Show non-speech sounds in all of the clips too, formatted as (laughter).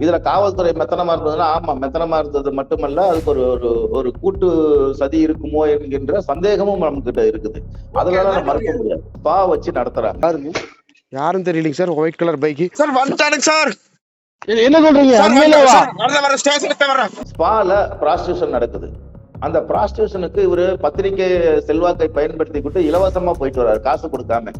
இதுல காவல்துறை மெத்தனமா இருந்ததுன்னா ஆமா மெத்தனமா இருந்தது மட்டுமல்ல அதுக்கு ஒரு ஒரு ஒரு கூட்டு சதி இருக்குமோ என்கின்ற சந்தேகமும் நம்ம கிட்ட இருக்குது. அதனால மறுக்க முடியாது. ஸ்பா வச்சு நடத்துறாங்க. யாரும் தெரியலைங்க sir. White colour bike. Sir வந்துட்டானுங்க சார். என்ன சொல்றீங்க? ஸ்பால ப்ராஸ்டியூஷன் நடக்குது. அந்த ப்ராஸ்டியூஷனுக்கு இவரு பத்திரிகை செல்வாக்கை பயன்படுத்திக்கிட்டு இலவசமா போயிட்டு வர்றாரு. காசு கொடுக்காம.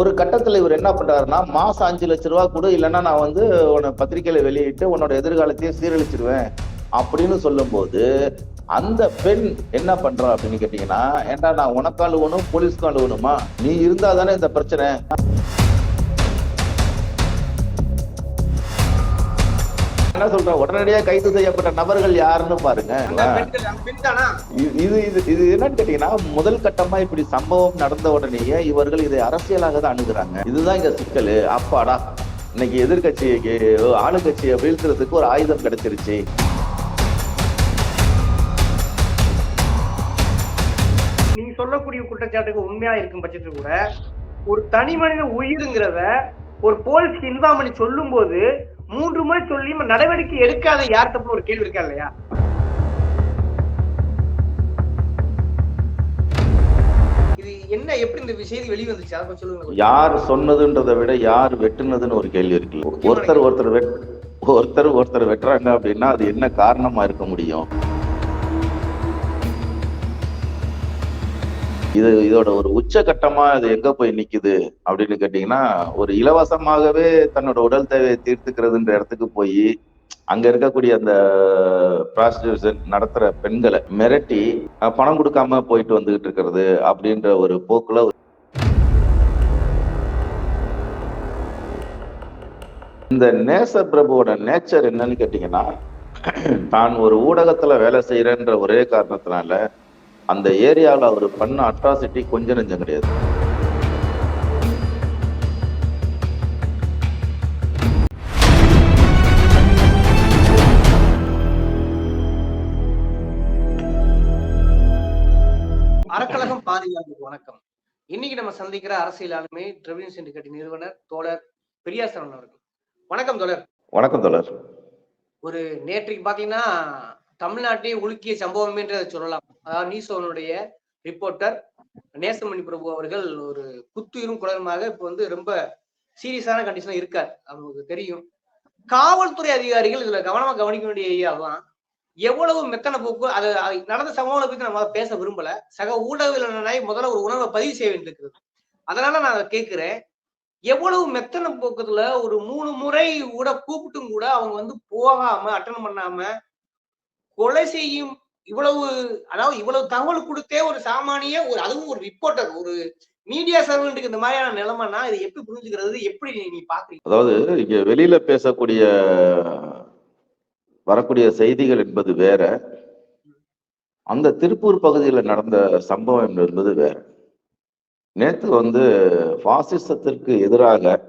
ஒரு கட்டத்துல இவர் என்ன பண்றாருன்னா மாசம் அஞ்சு லட்ச ரூபா கூட இல்லைன்னா நான் வந்து உன்னை பத்திரிகையில வெளியிட்டு உன்னோட எதிர்காலத்தையே சீரழிச்சிருவேன் அப்படின்னு சொல்லும்போது அந்த பெண் என்ன பண்றா அப்படின்னு கேட்டீங்கன்னா ஏன்டா நான் உனக்கால் அழுவணும் போலீஸ்க்கு அழுவணுமா? நீ இருந்தா தானே இந்த பிரச்சனை. என்ன சொல்ற? உடனடியா கைது செய்யப்பட்ட நபர்கள் யாருன்னு பாருங்க. இது இது இது என்னன்னு கேட்டீங்கன்னா முதல் கட்டமா இப்படி சம்பவம் நடந்த உடனேயே இவர்கள் இதை அரசியலாக தான் அணுகுறாங்க. இதுதான் இங்க சிக்கல். அப்பாடா. இன்னைக்கு எதிர்கட்சிக்கு ஆளுங்கட்சியை வீழ்த்துறதுக்கு ஒரு ஆயுதம் கிடைச்சிருச்சு. நீங்க சொல்லக்கூடிய குற்றச்சாட்டுக்கு உண்மையா இருக்கும் பட்சத்துல கூட ஒரு தனி மனித உயிருங்கிறத ஒரு போலீஸ்க்கு இன்ஃபார்ம் பண்ணி சொல்லும் போது மூன்று முறை சொல்லி நடவடிக்கை எடுக்காத யார் தப்பு ஒரு கேள்வி இருக்கா இல்லையா? இது என்ன எப்படி இந்த செய்தி வெளிய வந்துச்சு? அதை சொல்லுங்க. யார் சொன்னதுன்றதை விட யார் வெட்டுனதுன்னு ஒரு கேள்வி இருக்கு ஒருத்தர் ஒருத்தர் வெட் ஒருத்தர் ஒருத்தர் வெட்டுறாங்க அப்படின்னா அது என்ன காரணமா இருக்க முடியும்? இது இதோட ஒரு உச்சகட்டமா இது எங்க போய் நிக்குது அப்படின்னு கேட்டீங்கன்னா ஒரு இலவசமாகவே தன்னோட உடல் தேவையை தீர்த்துக்கிறதுன்ற இடத்துக்கு போய் அங்க இருக்கக்கூடிய அந்த ப்ராஸ்டியூஷன் நடத்துற பெண்களை மிரட்டி பணம் கொடுக்காம போயிட்டு வந்துகிட்டு இருக்கிறது அப்படின்ற ஒரு போக்குல இந்த நேச பிரபுவோட நேச்சர் என்னன்னு கேட்டீங்கன்னா (clears throat) தான் ஒரு ஊடகத்துல வேலை செய்யறேன்ற ஒரே காரணத்தினால அந்த ஏரியாவில் அவர் பண்ண அட்ராசிட்டி கொஞ்சம் நெஞ்சம் கிடையாது. அறக்கழகம் பாதுகாப்பு வணக்கம். இன்னைக்கு நம்ம சந்திக்கிற அரசியல் ஆளுமை டிரெவின் சிண்டிகேட் நிறுவனர் தோழர் பெரியாசரன் அவர்கள். வணக்கம் தோழர். வணக்கம் தோழர். ஒரு நேற்றைக்கு பாத்தீங்கன்னா தமிழ்நாட்டையே உலுக்கிய சம்பவம்ன்றதை சொல்லலாம். அதாவது நீசோனுடைய ரிப்போர்ட்டர் நேசமணி பிரபு அவர்கள் ஒரு குத்துயிரும் குடலுமாக இப்போ வந்து ரொம்ப சீரியஸான கண்டிஷன் இருக்கார். அவங்களுக்கு தெரியும். காவல்துறை அதிகாரிகள் இதுல கவனமா கவனிக்க வேண்டிய ஏரியா தான். எவ்வளவு மெத்தனை போக்கு அது நடந்த சம்பவங்களை பத்தி நம்ம பேச விரும்பல. சக ஊடகவியலாளராய் முதல்ல ஒரு உணர்வை பதிவு செய்ய வேண்டியிருக்கிறது. அதனால நான் அதை கேட்கிறேன். எவ்வளவு மெத்தனை போக்கத்துல ஒரு மூணு முறை கூட கூப்பிட்டும் கூட அவங்க வந்து போகாம அட்டன் பண்ணாம கொலை செய்யும் இவ்வளவு அதாவது இவ்வளவு தகவல் கொடுத்தே ஒரு சாமானிய ஒரு அதுவும் ஒரு ரிப்போர்ட்டர் ஒரு மீடியா சர்வெண்ட்டுக்கு இந்த மாதிரியான நிலைமைனா இது எப்படி புரிஞ்சுக்கிறது? எப்படி நீ- நீ பாக்குறீங்க? அதாவது இங்க வெளியில பேசக்கூடிய வரக்கூடிய செய்திகள் என்பது வேற. அந்த திருப்பூர் பகுதியில் நடந்த சம்பவம் என்பது வேற. நேத்து வந்து பாசிசத்திற்கு எதிராக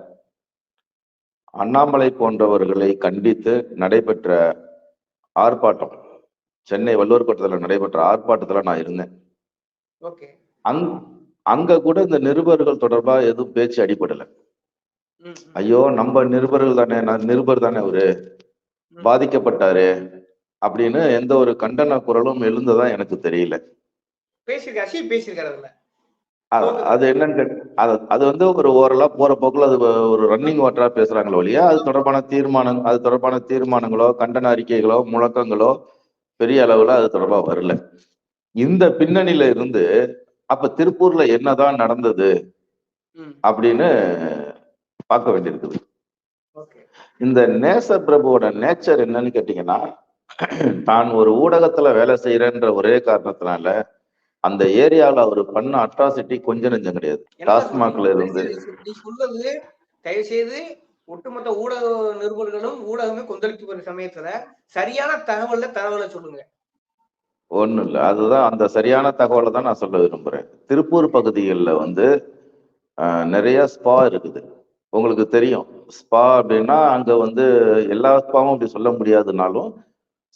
அண்ணாமலை போன்றவர்களை கண்டித்து நடைபெற்ற ஆர்ப்பாட்டம். சென்னை வள்ளுவர் கோட்டத்தில் நடைபெற்ற ஆர்ப்பாட்டத்துல நான் இருந்தேன். ஓகே. அங் அங்க கூட இந்த நிருபர்கள் தொடர்பா எதுவும் பேச்சு அடிபடல. ஐயோ நம்ம நிருபர்கள் தானே நான் நிருபர் தானே அவரு? பாதிக்கப்பட்டாரு. அப்படின்னு எந்த ஒரு கண்டன குரலும் எழுந்ததா எனக்கு தெரியல. அது என்னன்னு அது வந்து ஒரு ஓரலா போற போக்குல அது ஒரு ரன்னிங் வாட்டரா பேசுறாங்களோ இல்லையா அது தொடர்பான தீர்மானம் அது தொடர்பான தீர்மானங்களோ கண்டன அறிக்கைகளோ முழக்கங்களோ பெரிய அளவுல அது தொடர்பா வரல. இந்த பின்னணியில இருந்து அப்ப திருப்பூர்ல என்னதான் நடந்தது அப்படின்னு பார்க்க வேண்டியிருக்குது இந்த நேச பிரபுவோட நேச்சர் என்னன்னு கேட்டீங்கன்னா தான் ஒரு ஊடகத்துல வேலை செய்யறேன்ற ஒரே காரணத்தினால அந்த ஏரியாவில் அவர் பண்ண அட்ராசிட்டி கொஞ்சம் நெஞ்சம் கிடையாது. டாஸ்மாக்ல இருந்து தயவு செய்து ஒட்டுமொத்த ஊடக நிருபர்களும் ஊடகமே கொந்தளித்து வரும் சமயத்துல சரியான தகவல்ல தகவலை சொல்லுங்க. ஒன்றும் இல்லை. அதுதான் அந்த சரியான தகவலை தான் நான் சொல்ல விரும்புகிறேன் திருப்பூர் பகுதிகளில் வந்து நிறைய ஸ்பா இருக்குது. உங்களுக்கு தெரியும். ஸ்பா அப்படின்னா அங்கே வந்து எல்லா ஸ்பாவும் அப்படி சொல்ல முடியாதுனாலும்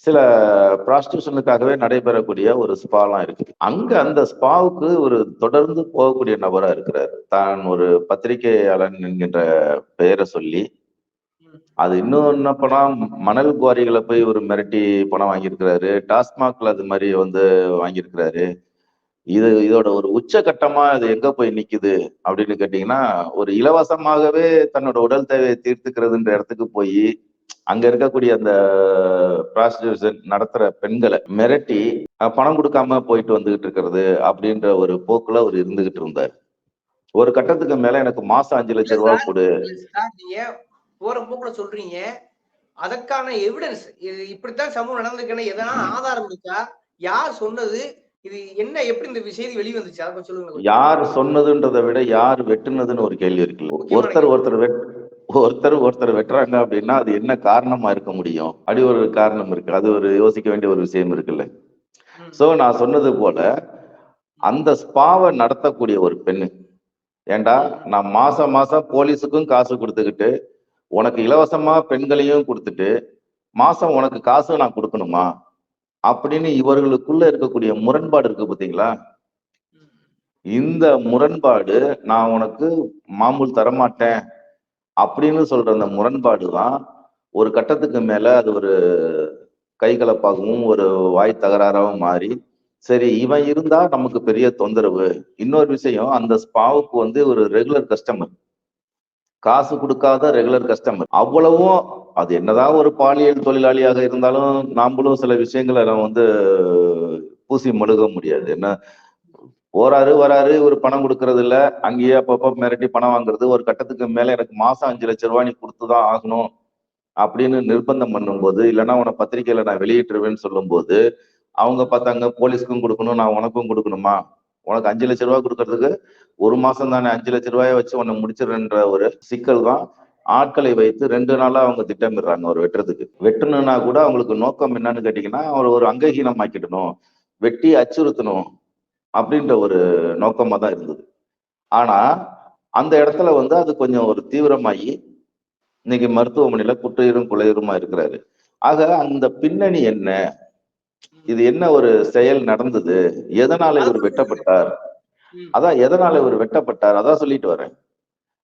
சில ப்ராஸ்டியூஷனுக்காகவே நடைபெறக்கூடிய ஒரு ஸ்பாலாம் இருக்குது. அங்க அந்த ஸ்பாவுக்கு ஒரு தொடர்ந்து போகக்கூடிய நபரா இருக்கிறார். தான் ஒரு பத்திரிகையாளன் என்கின்ற பெயரை சொல்லி அது இன்னும் என்ன பணம் மணல் குவாரிகளை போய் ஒரு மிரட்டி பணம் வாங்கியிருக்கிறாரு. டாஸ்மாக்ல அது மாதிரி வந்து வாங்கியிருக்கிறாரு. இது இதோட ஒரு உச்சகட்டமா அது எங்க போய் நிக்குது அப்படின்னு கேட்டீங்கன்னா ஒரு இலவசமாகவே தன்னோட உடல் தேவையை தீர்த்துக்கிறதுன்ற இடத்துக்கு போய் அங்க இருக்கக்கூடிய அந்த ப்ராஸ்டியூஷன் நடத்துற பெண்களை மிரட்டி பணம் கொடுக்காம போயிட்டு வந்துகிட்டு இருக்கிறது அப்படின்ற ஒரு போக்குல அவர் இருந்துகிட்டு இருந்தார். ஒரு கட்டத்துக்கு மேல எனக்கு மாசம் அஞ்சு லட்சம் ரூபாய் கொடு. போற போக்குல சொல்றீங்க. அதற்கான எவிடன்ஸ் இது இப்படித்தான் சமூகம் நடந்திருக்குன்னு எதனா ஆதாரம் இருக்கா? யார் சொன்னது? இது என்ன எப்படி இந்த செய்தி வெளிய வந்துச்சு? அதை சொல்லுங்க. யார் சொன்னதுன்றதை விட யார் வெட்டுனதுன்னு ஒரு கேள்வி இருக்கு. ஒருத்தர் ஒருத்தர் வெட் ஒருத்தர் ஒருத்தர் வெட்டுறாங்க அப்படின்னா அது என்ன காரணமா இருக்க முடியும்? அப்படி ஒரு காரணம் இருக்கு. அது ஒரு யோசிக்க வேண்டிய ஒரு விஷயம் இருக்குல்ல. சோ நான் சொன்னது போல அந்த ஸ்பாவை நடத்தக்கூடிய ஒரு பெண்ணு. ஏண்டா? நான் மாசம் மாசம் போலீஸுக்கும் காசு கொடுத்துக்கிட்டு உனக்கு இலவசமா பெண்களையும் கொடுத்துட்டு மாசம் உனக்கு காசு நான் கொடுக்கணுமா? அப்படின்னு இவர்களுக்குள்ள இருக்கக்கூடிய முரண்பாடு இருக்கு பாத்தீங்களா? இந்த முரண்பாடு நான் உனக்கு மாமூல் தரமாட்டேன். அப்படின்னு சொல்ற அந்த முரண்பாடு தான் ஒரு கட்டத்துக்கு மேல அது ஒரு கைகலப்பாகவும் ஒரு வாய் தகராறாகவும் மாறி சரி இவன் இருந்தா நமக்கு பெரிய தொந்தரவு. இன்னொரு விஷயம் அந்த ஸ்பாவுக்கு வந்து ஒரு ரெகுலர் கஸ்டமர் காசு கொடுக்காத ரெகுலர் கஸ்டமர் அவ்வளவும் அது என்னதான் ஒரு பாலியல் தொழிலாளியாக இருந்தாலும் நாமளும் சில விஷயங்களை நம்ம வந்து பூசி மழுக முடியாது. என்ன போறாரு வராரு ஒரு பணம் கொடுக்கறது இல்ல அங்கேயே அப்பப்போ மிரட்டி பணம் வாங்குறது. ஒரு கட்டத்துக்கு மேல எனக்கு மாசம் அஞ்சு லட்சம் ரூபாய் நீ கொடுத்துதான் ஆகணும் அப்படின்னு நிர்பந்தம் பண்ணும்போது இல்லைன்னா உன பத்திரிகையில நான் வெளியிட்டுருவேன்னு சொல்லும்போது அவங்க பார்த்தாங்க போலீஸ்க்கும் கொடுக்கணும் நான் உனக்கும் கொடுக்கணுமா? உனக்கு அஞ்சு லட்ச ரூபாய் கொடுக்கறதுக்கு ஒரு மாசம் தானே அஞ்சு லட்ச ரூபாயை வச்சு உன்னை முடிச்சிடுறேன்ற ஒரு சிக்கல் தான் ஆட்களை வைத்து ரெண்டு நாளா அவங்க திட்டமிடுறாங்க ஒரு வெட்டுறதுக்கு. வெட்டணும்னா கூட அவங்களுக்கு நோக்கம் என்னன்னு கேட்டீங்கன்னா அவர் ஒரு அங்கஹீனமாக்கிடணும் வெட்டி அச்சுறுத்தணும். அப்படின்ற ஒரு நோக்கமாக தான் இருந்தது. ஆனா அந்த இடத்துல வந்து அது கொஞ்சம் ஒரு தீவிரமாகி இன்னைக்கு மருத்துவமனையில குற்றயிரும் குலையுருமா இருக்கிறாரு. ஆக அந்த பின்னணி என்ன? இது என்ன ஒரு செயல் நடந்தது? எதனால இவர் வெட்டப்பட்டார்? அதான் எதனால இவர் வெட்டப்பட்டார்? அதான் சொல்லிட்டு வரேன்.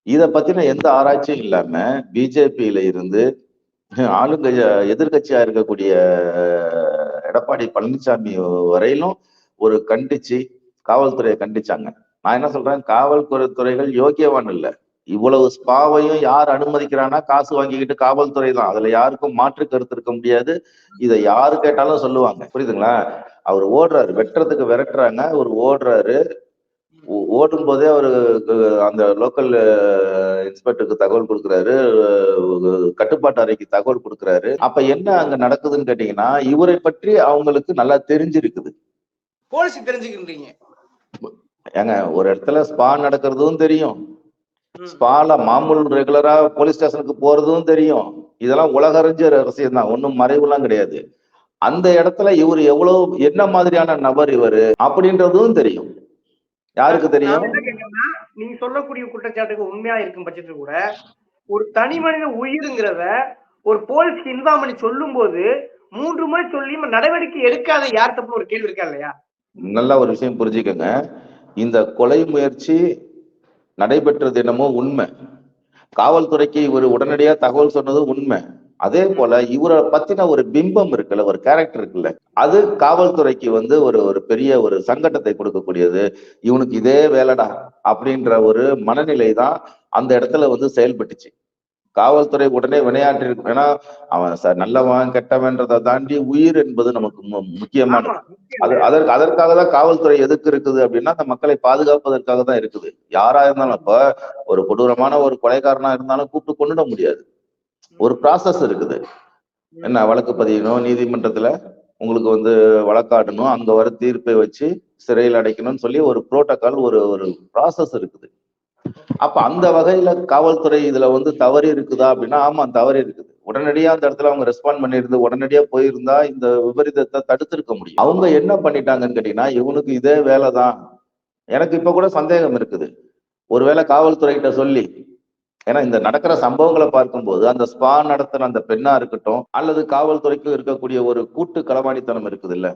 இத பத்தின எந்த ஆராய்ச்சியும் இல்லாம பிஜேபியில இருந்து ஆளுங்க எதிர்கட்சியா இருக்கக்கூடிய எடப்பாடி பழனிசாமி வரையிலும் ஒரு கண்டிச்சு காவல்துறையை கண்டிச்சாங்க. நான் என்ன சொல்றேன்? காவல்துறை துறைகள் யோக்கியவான் இல்லை. இவ்வளவு ஸ்பாவையும் யார் அனுமதிக்கிறானா காசு வாங்கிக்கிட்டு காவல்துறை தான். அதுல யாருக்கும் மாற்று கருத்து இருக்க முடியாது. இதை யாரு கேட்டாலும் சொல்லுவாங்க. புரியுதுங்களா? அவர் ஓடுறாரு. வெட்டுறதுக்கு விரட்டுறாங்க. அவர் ஓடுறாரு. ஓடும் போதே அவரு அந்த லோக்கல் இன்ஸ்பெக்டருக்கு தகவல் கொடுக்குறாரு. கட்டுப்பாட்டு அறைக்கு தகவல் கொடுக்குறாரு. அப்ப என்ன அங்க நடக்குதுன்னு கேட்டீங்கன்னா இவரை பற்றி அவங்களுக்கு நல்லா தெரிஞ்சிருக்குது. போலீஸ் தெரிஞ்சுக்கின்றீங்க ஏங்க ஒரு இடத்துல ஸ்பா நடக்கிறதும் தெரியும். ஸ்பால மாமூல் ரெகுலரா போலீஸ் ஸ்டேஷனுக்கு போறதும் தெரியும். இதெல்லாம் உலகறிஞ்ச ரகசியம் தான் ஒன்றும் மறைவுலாம் கிடையாது. அந்த இடத்துல இவர் எவ்வளவு என்ன மாதிரியான நபர் இவரு அப்படின்றதும் தெரியும். யாருக்கு தெரியும்? நீங்க சொல்லக்கூடிய குற்றச்சாட்டுக்கு உண்மையா இருக்கும் பட்சத்துல கூட ஒரு தனி மனித உயிருங்கிறத ஒரு போலீஸ்க்கு இன்ஃபார்ம் பண்ணி சொல்லும் போது மூன்று முறை சொல்லி நடவடிக்கை எடுக்காத யார் தப்பு ஒரு கேள்வி இருக்கா இல்லையா? நல்ல ஒரு விஷயம் புரிஞ்சுக்கங்க. இந்த கொலை முயற்சி நடைபெற்றது என்னமோ உண்மை. காவல்துறைக்கு இவர் உடனடியா தகவல் சொன்னது உண்மை. அதே போல இவரை பத்தின ஒரு பிம்பம் இருக்குல்ல ஒரு கேரக்டர் இருக்குல்ல அது காவல்துறைக்கு வந்து ஒரு ஒரு பெரிய ஒரு சங்கட்டத்தை கொடுக்கக்கூடியது. இவனுக்கு இதே வேலைடா அப்படின்ற ஒரு மனநிலை தான் அந்த இடத்துல வந்து செயல்பட்டுச்சு. காவல்துறை உடனே வினையாற்றி ஏன்னா அவன் ச- நல்லவன் கெட்டவன்றதை தாண்டி உயிர் என்பது நமக்கு மு- முக்கியமானது ஆமா, அது அதற்கு அதற்காக தான் காவல்துறை எதுக்கு இருக்குது அப்படின்னா அந்த மக்களை பாதுகாப்பதற்காக தான் இருக்குது. யாரா இருந்தாலும் இப்ப ஒரு கொடூரமான ஒரு கொலைகாரனா இருந்தாலும் கூப்பிட்டு கொண்டுட முடியாது. ஒரு ப்ராசஸ் இருக்குது. என்ன வழக்கு பதியணும் நீதிமன்றத்துல உங்களுக்கு வந்து வழக்காடணும் அங்க வர தீர்ப்பை வச்சு சிறையில் அடைக்கணும்னு சொல்லி ஒரு புரோட்டோகால் ஒரு ஒரு ப்ராசஸ் இருக்குது. அப்ப அந்த வகையில காவல்துறை இதுல வந்து தவறு இருக்குதா அப்படின்னா ஆமா தவறு இருக்குது. உடனடியா அந்த இடத்துல அவங்க ரெஸ்பாண்ட் பண்ணியிருந்து உடனடியா போயிருந்தா இந்த விபரீதத்தை தடுத்திருக்க முடியும். அவங்க என்ன பண்ணிட்டாங்கன்னு கேட்டீங்கன்னா இவனுக்கு இதே வேலைதான். எனக்கு இப்ப கூட சந்தேகம் இருக்குது. ஒருவேளை காவல்துறை கிட்ட சொல்லி ஏன்னா இந்த நடக்கிற சம்பவங்களை பார்க்கும்போது அந்த ஸ்பா நடத்துற அந்த பெண்ணா இருக்கட்டும் அல்லது காவல்துறைக்கும் இருக்கக்கூடிய ஒரு கூட்டு களவாணித்தனம் இருக்குது இல்ல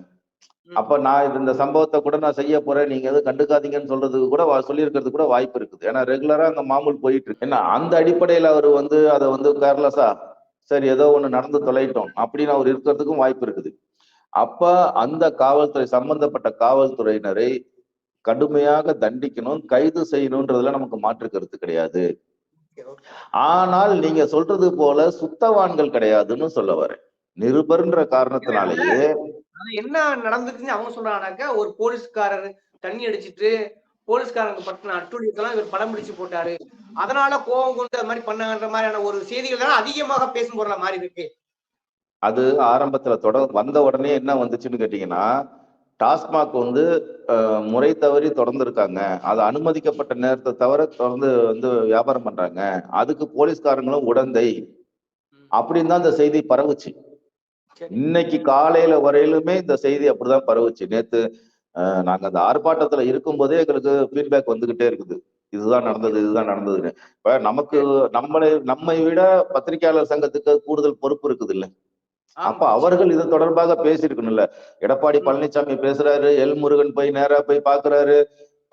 அப்ப நான் இந்த சம்பவத்தை கூட நான் செய்ய போறேன். நீங்க எதுவும் கண்டுக்காதீங்கன்னு சொல்றதுக்கு கூட சொல்லியிருக்கிறது கூட வாய்ப்பு இருக்குது. ஏன்னா ரெகுலரா அங்க மாமூல் போயிட்டு இருக்கு. ஏன்னா அந்த அடிப்படையில அவர் வந்து அதை வந்து கேர்லெஸ்ஸா சரி ஏதோ ஒண்ணு நடந்து தொலைட்டோம் அப்படின்னு அவர் இருக்கிறதுக்கும் வாய்ப்பு இருக்குது. அப்ப அந்த காவல்துறை சம்பந்தப்பட்ட காவல்துறையினரை கடுமையாக தண்டிக்கணும் கைது செய்யணும்ன்றதுல நமக்கு மாற்று கருத்து கிடையாது. ஆனால் நீங்க சொல்றது போல சுத்தவான்கள் கிடையாதுன்னு சொல்ல வரேன். நிருபர்ன்ற காரணத்தினாலேயே என்ன நடந்துச்சுன்னு அவங்க சொல்றாங்கனாக்கா ஒரு போலீஸ்காரர் தண்ணி அடிச்சிட்டு போலீஸ்காரங்க பட்டின அட்டுழியத்தெல்லாம் இவர் படம் பிடிச்சு போட்டாரு. அதனால கோவம் கொண்டு அது மாதிரி பண்ணாங்கன்ற மாதிரியான ஒரு செய்திகள் தான் அதிகமாக பேசும் பொருளா மாறி இருக்கு. அது ஆரம்பத்துல தொடர் வந்த உடனே என்ன வந்துச்சுன்னு கேட்டீங்கன்னா டாஸ்மாக் வந்து முறை தவறி தொடர்ந்துருக்காங்க. அது அனுமதிக்கப்பட்ட நேரத்தை தவிர தொடர்ந்து வந்து வியாபாரம் பண்றாங்க. அதுக்கு போலீஸ்காரங்களும் உடந்தை அப்படின்னு தான் இந்த செய்தி பரவுச்சு. இன்னைக்கு காலையில வரையிலுமே இந்த செய்தி அப்படிதான் பரவுச்சு. நேத்து நாங்க அந்த ஆர்ப்பாட்டத்துல இருக்கும்போதே எங்களுக்கு ஃபீட்பேக் வந்துகிட்டே இருக்குது. இதுதான் நடந்தது இதுதான் நடந்ததுன்னு. இப்ப நமக்கு நம்மளை நம்மை விட பத்திரிகையாளர் சங்கத்துக்கு கூடுதல் பொறுப்பு இருக்குது இல்ல அப்ப அவர்கள் இது தொடர்பாக பேசியிருக்கணும்ல. எடப்பாடி பழனிசாமி பேசுறாரு எல் முருகன் போய் நேரா போய் பாக்குறாரு.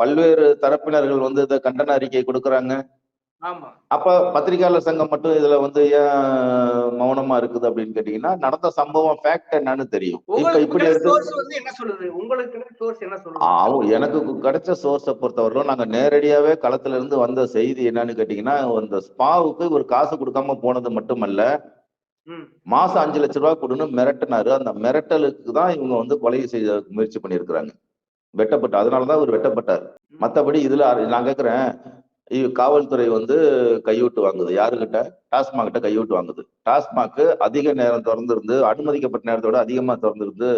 பல்வேறு தரப்பினர்கள் வந்து இதை கண்டன அறிக்கை கொடுக்கறாங்க. அப்ப பத்திரிகையாளர் சங்கம் மட்டும் இதுல வந்து ஏன் மௌனமா இருக்குது அப்படின்னு கேட்டீங்கன்னா நடந்த சம்பவம் ஃபேக்ட் என்னன்னு தெரியும். இப்ப இப்படி என்ன சொல்லுது? உங்களுக்கு எனக்கு கிடைச்ச சோர்ஸை பொறுத்தவரையிலும் நாங்க நேரடியாவே களத்துல இருந்து வந்த செய்தி என்னன்னு கேட்டீங்கன்னா அந்த ஸ்பாவுக்கு ஒரு காசு கொடுக்காம போனது மட்டுமல்ல. மாசம் அஞ்சு லட்ச ரூபாய் கொடுன்னு மிரட்டினாரு. அந்த மிரட்டலுக்கு தான் இவங்க வந்து கொலை செய்ய முயற்சி பண்ணியிருக்கிறாங்க. வெட்டப்பட்டு அதனாலதான் அவர் வெட்டப்பட்டார். மத்தபடி இதுல நான் கேக்குறேன் காவல்துறை வந்து கையூட்டு வாங்குது. யாருகிட்ட டாஸ்மாக் கிட்ட கையூட்டு வாங்குது. டாஸ்மாக் அதிக நேரம் திறந்திருந்து அனுமதிக்கப்பட்ட நேரத்தோட அதிகமா திறந்திருந்து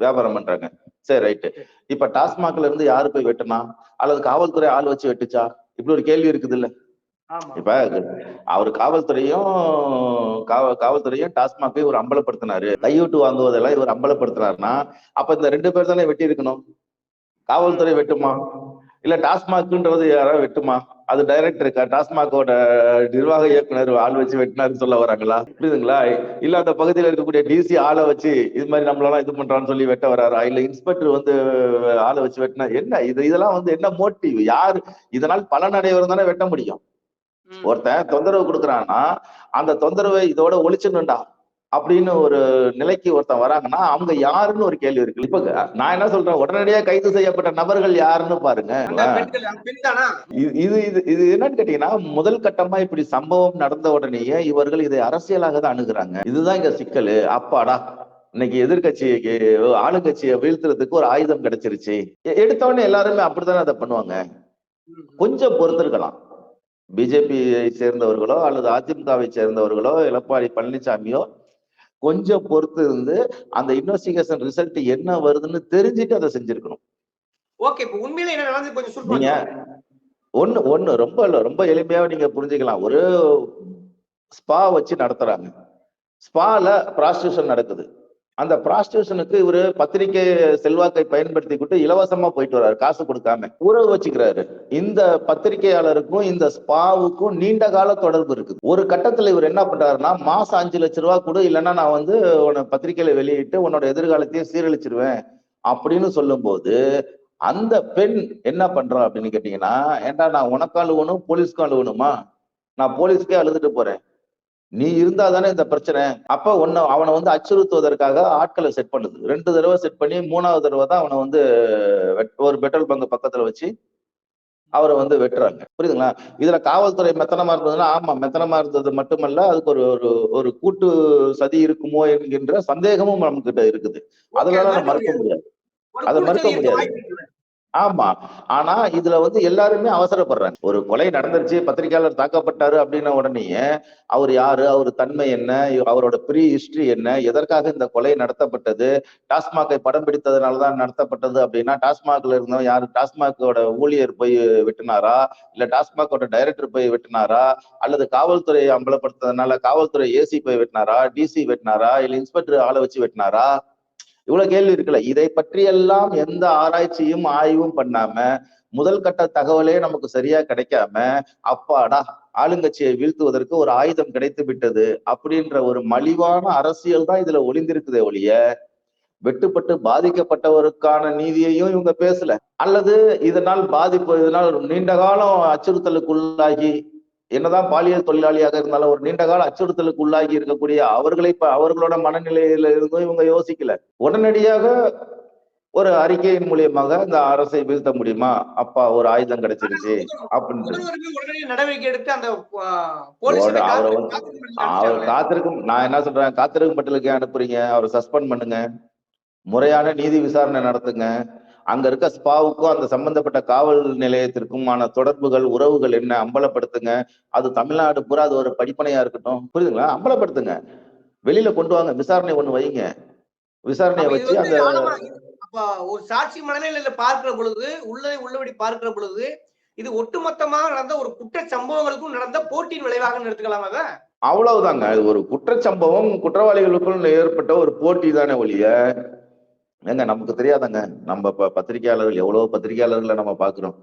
வியாபாரம் பண்றாங்க. சரி ரைட்டு. இப்ப டாஸ்மாக்ல இருந்து யாரு போய் வெட்டினா? அல்லது காவல்துறை ஆள் வச்சு வெட்டுச்சா? இப்படி ஒரு கேள்வி இருக்குது இல்ல இப்ப அவர் காவல்துறையும் காவ காவல்துறையும் டாஸ்மாக்கை இவர் அம்பலப்படுத்தினாரு. கையூட்டு வாங்குவதெல்லாம் இவர் அம்பலப்படுத்தினாருன்னா அப்ப இந்த ரெண்டு பேர் தானே வெட்டி இருக்கணும் காவல்துறை வெட்டுமா? இல்ல டாஸ்மாக்ன்றது யாராவது வெட்டுமா? அது டைரக்டருக்கா டாஸ்மாகோட நிர்வாக இயக்குனர் ஆள் வச்சு வெட்டினாருன்னு சொல்ல வராங்களா? புரியுதுங்களா? இல்ல அந்த பகுதியில் இருக்கக்கூடிய டிசி ஆளை வச்சு இது மாதிரி நம்மளெல்லாம் இது பண்றான்னு சொல்லி வெட்ட வராரா? இல்ல இன்ஸ்பெக்டர் வந்து ஆளை வச்சு வெட்டினா என்ன? இது இதெல்லாம் வந்து என்ன மோட்டிவ் யார்? இதனால் பலன் அடைவர் தானே வெட்ட முடியும். ஒருத்தன் தொந்தரவு கொடுக்குறான்னா அந்த தொந்தரவை இதோட ஒழிச்சிடணும்டா. அப்படின்னு ஒரு நிலைக்கு ஒருத்தன் வராங்கன்னா அவங்க யாருன்னு ஒரு கேள்வி இருக்கு. இப்ப நான் என்ன சொல்றேன்? உடனடியா கைது செய்யப்பட்ட நபர்கள் யாருன்னு பாருங்க. இது இது இது என்னன்னு கேட்டீங்கன்னா முதல் கட்டமா இப்படி சம்பவம் நடந்த உடனேயே இவர்கள் இதை அரசியலாக தான் அணுகுறாங்க. இதுதான் இங்க சிக்கலு. அப்பாடா இன்னைக்கு எதிர்கட்சிக்கு ஆளுங்கட்சியை வீழ்த்துறதுக்கு ஒரு ஆயுதம் கிடைச்சிருச்சு. எ- எடுத்த உடனே எல்லாருமே அப்படித்தானே அதை பண்ணுவாங்க. கொஞ்சம் பொறுத்திருக்கலாம். பிஜேபியை சேர்ந்தவர்களோ அல்லது அதிமுகவை சேர்ந்தவர்களோ எடப்பாடி பழனிசாமியோ கொஞ்சம் பொறுத்து இருந்து அந்த இன்வெஸ்டிகேஷன் ரிசல்ட் என்ன வருதுன்னு தெரிஞ்சுட்டு அதை செஞ்சிருக்கணும். ஓகே இப்ப உண்மையில என்ன நடந்து கொஞ்சம் சுருக்கம் ஒண்ணு ஒண்ணு ரொம்ப இல்ல ரொம்ப எளிமையாவே நீங்க புரிஞ்சுக்கலாம். ஒரு ஸ்பா வச்சு நடத்துறாங்க. ஸ்பால ப்ராஸ்டியூஷன் நடக்குது. அந்த ப்ராஸ்டியூஷனுக்கு இவரு பத்திரிகை செல்வாக்கை பயன்படுத்தி கொண்டு இலவசமா போயிட்டு வர்றாரு காசு கொடுக்காம. உறவு வச்சுக்கிறாரு. இந்த பத்திரிகையாளருக்கும் இந்த ஸ்பாவுக்கும் நீண்ட கால தொடர்பு இருக்குது. ஒரு கட்டத்துல இவர் என்ன பண்றாருன்னா மாசம் அஞ்சு லட்ச ரூபா கொடு இல்லைன்னா நான் வந்து உன்னை பத்திரிகையில வெளியிட்டு உன்னோட எதிர்காலத்தையே சீரழிச்சிருவேன் அப்படின்னு சொல்லும்போது அந்த பெண் என்ன பண்றா அப்படின்னு கேட்டீங்கன்னா ஏண்டா நான் உனக்கு அழுவணும் போலீஸ்க்கும் அழுவணுமா? நான் போலீஸ்க்கே அழுதுட்டு போறேன். நீ இருந்தா தானே இந்த பிரச்சனை. அப்ப உன்னை அவனை வந்து அச்சுறுத்துவதற்காக ஆட்களை செட் பண்ணுது. ரெண்டு தடவை செட் பண்ணி மூணாவது தடவை தான் அவனை வந்து ஒரு பெட்ரோல் பங்க் பக்கத்துல வச்சு அவரை வந்து வெட்டுறாங்க. புரியுதுங்களா? இதுல காவல்துறை மெத்தனமா இருந்ததுன்னா ஆமா மெத்தனமா இருந்தது மட்டுமல்ல அதுக்கு ஒரு ஒரு ஒரு கூட்டு சதி இருக்குமோ என்கின்ற சந்தேகமும் நம்ம கிட்ட இருக்குது. அதனால மறுக்க முடியாது. அதை மறுக்க முடியாது. ஆமா. ஆனா இதுல வந்து எல்லாருமே அவசரப்படுறாங்க. ஒரு கொலை நடந்துருச்சு பத்திரிகையாளர் தாக்கப்பட்டாரு அப்படின்ன உடனேயே அவர் யாரு அவர் தன்மை என்ன அவரோட ப்ரீ ஹிஸ்டரி என்ன எதற்காக இந்த கொலை நடத்தப்பட்டது டாஸ்மாகை படம் பிடித்ததுனாலதான் நடத்தப்பட்டது அப்படின்னா டாஸ்மாக்ல இருந்தவன் யாரு டாஸ்மாகோட ஊழியர் போய் வெட்டினாரா இல்ல டாஸ்மாகோட டைரக்டர் போய் வெட்டினாரா அல்லது காவல்துறை அம்பலப்படுத்ததுனால காவல்துறை ஏசி போய் வெட்டினாரா டிசி வெட்டினாரா இல்ல இன்ஸ்பெக்டர் ஆளை வச்சு வெட்டினாரா? இவ்வளவு கேள்வி இருக்குல்ல? இதை பற்றியெல்லாம் எந்த ஆராய்ச்சியும் ஆய்வும் பண்ணாம முதல் கட்ட தகவலே நமக்கு சரியா கிடைக்காம அப்பாடா ஆளுங்கட்சியை வீழ்த்துவதற்கு ஒரு ஆயுதம் கிடைத்து விட்டது அப்படின்ற ஒரு மலிவான அரசியல் தான் இதுல ஒளிந்திருக்குதே ஒழிய வெட்டுப்பட்டு பாதிக்கப்பட்டவருக்கான நீதியையும் இவங்க பேசல. அல்லது இதனால் பாதிப்பு இதனால் நீண்ட காலம் அச்சுறுத்தலுக்குள்ளாகி என்னதான் பாலியல் தொழிலாளியாக இருந்தாலும் ஒரு நீண்ட கால அச்சுறுத்தலுக்கு உள்ளாகி இருக்கக்கூடிய அவர்களை இப்ப அவர்களோட மனநிலையில இருந்தும் இவங்க யோசிக்கல. உடனடியாக ஒரு அறிக்கையின் மூலியமாக இந்த அரசை வீழ்த்த முடியுமா? அப்பா ஒரு ஆயுதம் கிடைச்சிருச்சு உடனடி நடவடிக்கை எடுத்து அந்த அவரை-. காத்திருக்கும் நான் என்ன சொல்றேன்? காத்திருக்கும் பட்டியலுக்கு ஏன் அனுப்புறீங்க. அவரை சஸ்பெண்ட் பண்ணுங்க. முறையான நீதி விசாரணை நடத்துங்க. அங்க இருக்க ஸ்பாவுக்கும் அந்த சம்பந்தப்பட்ட காவல் நிலையத்திற்குமான தொடர்புகள் உறவுகள் என்ன அம்பலப்படுத்துங்க. அது தமிழ்நாடு பூரா அது ஒரு படிப்பனையா இருக்கட்டும். புரியுதுங்களா? அம்பலப்படுத்துங்க. வெளியில கொண்டு வாங்க. விசாரணை ஒண்ணு வைங்க. விசாரணையை வச்சு அந்த ஒரு சாட்சி மனநிலையில பார்க்கிற பொழுது உள்ளதை உள்ளபடி பார்க்கிற பொழுது இது ஒட்டுமொத்தமாக நடந்த ஒரு குற்ற சம்பவங்களுக்கும் நடந்த போட்டியின் விளைவாக எடுத்துக்கலாமா அதை? அவ்வளவுதாங்க. ஒரு குற்றச்சம்பவம் குற்றவாளிகளுக்குள் ஏற்பட்ட ஒரு போட்டி தானே ஒழிய ஏங்க நமக்கு தெரியாதாங்க. நம்ம இப்ப பத்திரிகையாளர்கள் எவ்வளவு பத்திரிகையாளர்களை நம்ம பாக்குறோம்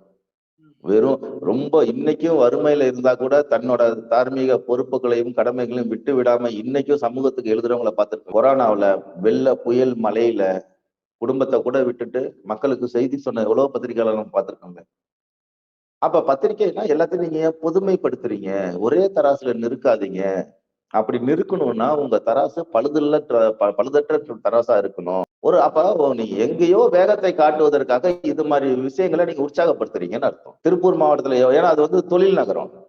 வெறும் ரொம்ப இன்னைக்கும் வறுமையில இருந்தா கூட தன்னோட தார்மீக பொறுப்புகளையும் கடமைகளையும் விட்டு விடாம இன்னைக்கும் சமூகத்துக்கு எழுதுறவங்கள பார்த்துருக்கோம் கொரோனாவில வெள்ள புயல் மலையில குடும்பத்தை கூட விட்டுட்டு மக்களுக்கு செய்தி சொன்ன எவ்வளவு பத்திரிகையாளர் நம்ம பார்த்திருக்கோங்க. அப்ப பத்திரிக்கைனா எல்லாத்தையும் நீங்க புதுமைப்படுத்துறீங்க பொதுமைப்படுத்துறீங்க? ஒரே தராசுல நிற்காதீங்க அப்படி நிற்கணும்னா உங்க தராசு பழுதுள்ள ப- பழுதற்ற தராசா இருக்கணும். ஒரு அப்ப நீ எங்கேயோ வேகத்தை காட்டுவதற்காக இது மாதிரி விஷயங்களை நீங்க உற்சாகப்படுத்துறீங்கன்னு அர்த்தம். திருப்பூர் மாவட்டத்துல ஏன்னா அது வந்து தொழில் நகரம்.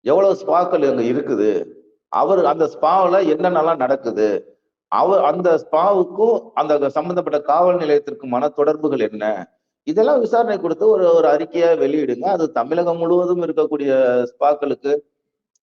எவ்வளவு ஸ்பாக்கள் அங்க இருக்குது? அவர் அந்த ஸ்பாவில் என்னென்னலாம் நடக்குது? அவர் அந்த ஸ்பாவுக்கும் அந்த சம்பந்தப்பட்ட காவல் நிலையத்திற்குமான தொடர்புகள் என்ன? இதெல்லாம் விசாரணை கொடுத்து ஒரு ஒரு அறிக்கையை வெளியிடுங்க. அது தமிழகம் முழுவதும் இருக்கக்கூடிய ஸ்பாக்களுக்கு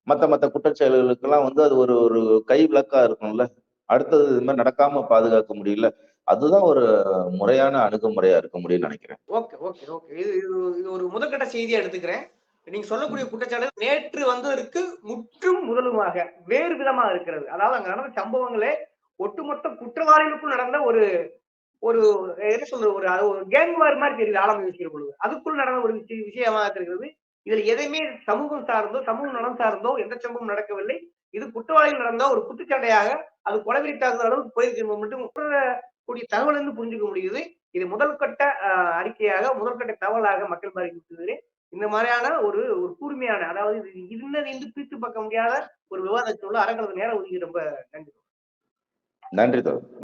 மற்ற மற்ற குற்றச்செயல்களுக்கெல்லாம் வந்து அது ஒரு ஒரு கை விளக்கா இருக்கும்ல. அடுத்தது இது மாதிரி நடக்காம பாதுகாக்க முடியல. அதுதான் ஒரு முறையான அணுகுமுறையா இருக்க முடியும்னு நினைக்கிறேன். Okay okay okay. இது இது இது ஒரு முதற்கட்ட செய்தியா எடுத்துக்கிறேன். நீங்க சொல்லக்கூடிய குற்றச்சாட்டு நேற்று வந்ததற்கு முற்றும் முதலுமாக வேறு விதமா இருக்கிறது. அதாவது அங்க நடந்த சம்பவங்களே ஒட்டுமொத்த குற்றவாளிகளுக்கும் நடந்த ஒரு ஒரு என்ன சொல்றது ஒரு ஒரு கேங் வார் மாதிரி தெரியுது ஆழம் யோசிக்கிற பொழுது. அதுக்குள் நடந்த ஒரு விஷய- விஷயமா இருக்கிறது இதுல எதையுமே சமூகம் சார்ந்தோ சமூக நலம் சார்ந்தோ எந்த சம்பவம் நடக்கவில்லை. இது குற்றவாளிகள் நடந்த ஒரு குத்துச்சண்டையாக அது கொலைவெறி தாக்குதல் அளவுக்கு போயிருக்கிறது மட்டும் கூடிய தகவல் இருந்து புரிஞ்சுக்க முடியுது. இது முதல் கட்ட ஆஹ், அறிக்கையாக முதற்கட்ட தகவலாக மக்கள் பாதிக்கிறது இந்த மாதிரியான ஒரு ஒரு கூர்மையான அதாவது இது இன்னது என்று பிரித்து பார்க்க முடியாத ஒரு விவாதத்தோடு அரங்கிறது நேரம் ஒதுக்கி ரொம்ப நன்றி நன்றி தோழர்.